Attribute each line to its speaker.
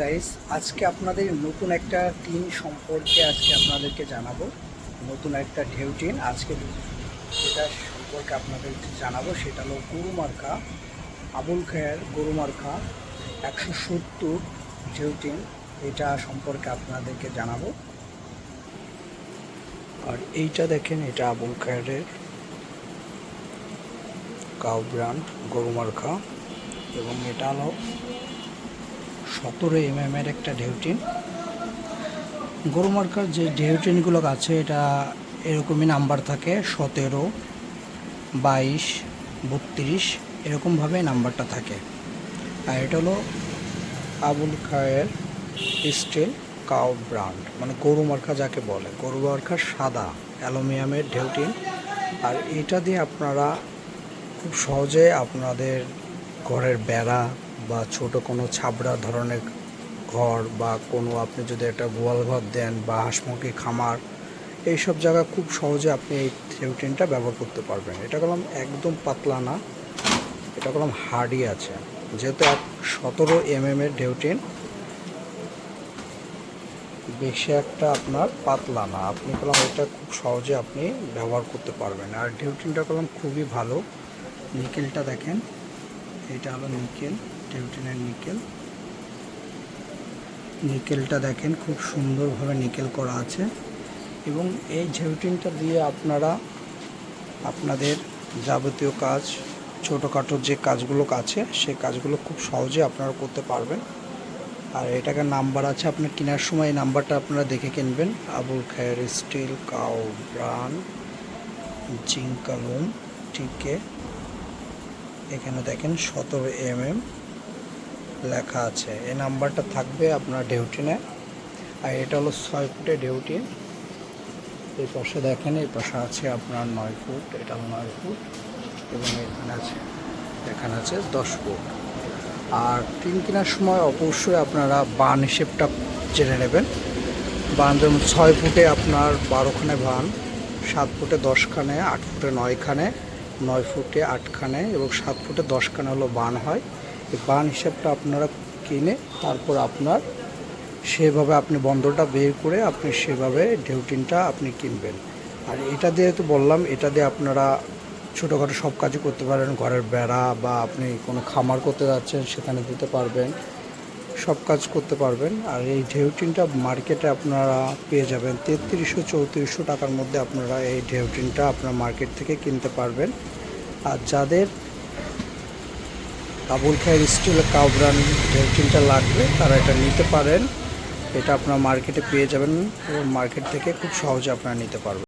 Speaker 1: Guys আজকে আপনাদের নতুন একটা টিন সম্পর্কে আজকে আপনাদেরকে জানাব। নতুন একটা ঢেউ টিন আজকে যেটা সম্পর্কে আপনাদেরকে জানাব সেটা হলো গরু মার্কা, আবুল খায়ের গরু মার্কা, একশো সত্তর ঢেউ টিন এটা সম্পর্কে আপনাদেরকে জানাব। আর এইটা দেখেন, এটা আবুল খায়ের কাউ ব্র্যান্ড গরু মার্কা। এবং এটা হলো সতেরো এম এর একটা ঢেউটিন। গরু মার্কার যে ঢেউটিনগুলো আছে, এটা এরকমই নাম্বার থাকে, সতেরো, বাইশ, বত্রিশ, এরকমভাবে নাম্বারটা থাকে। আর এটা হলো Abul Khayer steel cow brand মানে গরু মার্কা যাকে বলে। গরু মার্কার সাদা, অ্যালুমিনিয়ামের ঢেউটিন। আর এটা দিয়ে আপনারা খুব সহজে আপনাদের ঘরের বেড়া বা ছোট কোনো ছাবড়া ধরনের ঘর বা কোনো আপনি যদি একটা গোয়াল ঘর দেন বা হাঁসমুরগি খামার, এইসব জায়গা খুব সহজে আপনি এই থিওটিনটা ব্যবহার করতে পারবেন। এটা কলম একদম পাতলা না, এটা কলম হার্ডই আছে। যেহেতু এক সতেরো এম এর ঢেউটিন বেশি একটা আপনার পাতলা না। আপনি কলম এটা খুব সহজে আপনি ব্যবহার করতে পারবেন। আর ঢেউটিনটা কলম খুবই ভালো। নিকেলটা দেখেন। এটা হলো নিকেল, টেউটিনের নিকেল। নিকেলটা দেখেন, খুব সুন্দরভাবে নিকেল করা আছে। এবং এই ঝেউটিনটা দিয়ে আপনারা আপনাদের যাবতীয় কাজ, ছোটোখাটো যে কাজগুলো আছে, সেই কাজগুলো খুব সহজে আপনারা করতে পারবেন। আর এটাকে নাম্বার আছে আপনার কেনার সময় এই নাম্বারটা আপনারা দেখে কিনবেন। Abul Khayer steel cow brand zincalume টিকে। এখানে দেখেন সতেরো এম এম লেখা আছে। এই নাম্বারটা থাকবে আপনার ডেউটিনে। আর এটা হলো ছয় ফুটে ডেউটিন এই পাশে দেখেন, এই পাশে আছে আপনার নয় ফুট, এটা হলো নয় ফুট, এবং এখানে আছে এখানে আছে দশ ফুট। আর টিন কেনার সময় অবশ্যই আপনারা বান হিসেবটা জেনে নেবেন। বান যেমন ছয় ফুটে আপনার বারোখানে বান, সাত ফুটে দশখানে, আট ফুটে নয়খানে। নয় ফুটে আটখানে এবং সাত ফুটে দশখানে হলো বান হয়। এই বান হিসাবটা আপনারা কিনে তারপর আপনার সেভাবে আপনি বন্দরটা বের করে আপনি সেভাবে ঢেউটিনটা আপনি কিনবেন। আর এটা দিয়ে তো বললাম, এটা দিয়ে আপনারা ছোটোখাটো সব কাজই করতে পারেন। ঘরের বেড়া বা আপনি কোনো খামার করতে যাচ্ছেন, সেখানে দিতে পারবেন। সব কাজ করতে পারবেন। আর এই ঢেউটিনটা মার্কেটে আপনারা পেয়ে যাবেন। তেত্রিশশো চৌত্রিশশো টাকার মধ্যে আপনারা এই ঢেউটিনটা আপনার মার্কেট থেকে কিনতে পারবেন। আর যাদের কাবুল খায়ের স্টিল কাউব্রান ঢেউটিনটা লাগবে, তারা এটা নিতে পারেন। এটা আপনার মার্কেটে পেয়ে যাবেন মার্কেট থেকে খুব সহজে আপনারা নিতে পারবেন।